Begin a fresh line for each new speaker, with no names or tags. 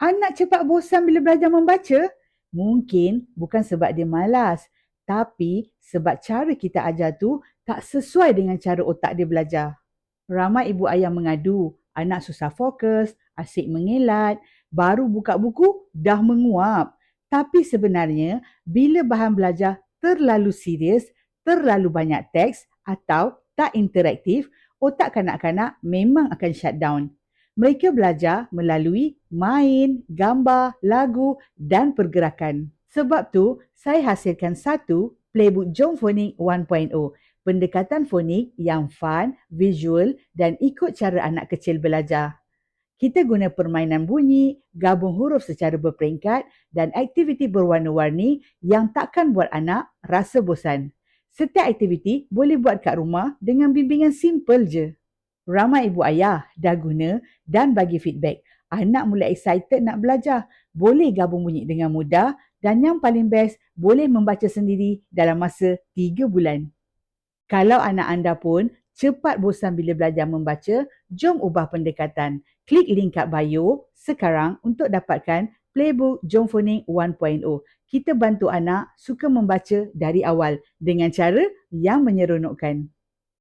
Anak cepat bosan bila belajar membaca? Mungkin bukan sebab dia malas, tapi sebab cara kita ajar tu tak sesuai dengan cara otak dia belajar. Ramai ibu ayah mengadu, anak susah fokus, asyik mengelat, baru buka buku dah menguap. Tapi sebenarnya, bila bahan belajar terlalu serius, terlalu banyak teks atau tak interaktif, otak kanak-kanak memang akan shutdown. Mereka belajar melalui main, gambar, lagu dan pergerakan. Sebab tu, saya hasilkan satu Playbook Jom Phonik 1.0. Pendekatan fonik yang fun, visual dan ikut cara anak kecil belajar. Kita guna permainan bunyi, gabung huruf secara berperingkat dan aktiviti berwarna-warni yang takkan buat anak rasa bosan. Setiap aktiviti boleh buat kat rumah dengan bimbingan simple je. Ramai ibu ayah dah guna dan bagi feedback. Anak mula excited nak belajar. Boleh gabung bunyi dengan mudah dan yang paling best, boleh membaca sendiri dalam masa 3 bulan. Kalau anak anda pun cepat bosan bila belajar membaca, jom ubah pendekatan. Klik link kat bio sekarang untuk dapatkan Playbook Jom Phonik 1.0. Kita bantu anak suka membaca dari awal dengan cara yang menyeronokkan.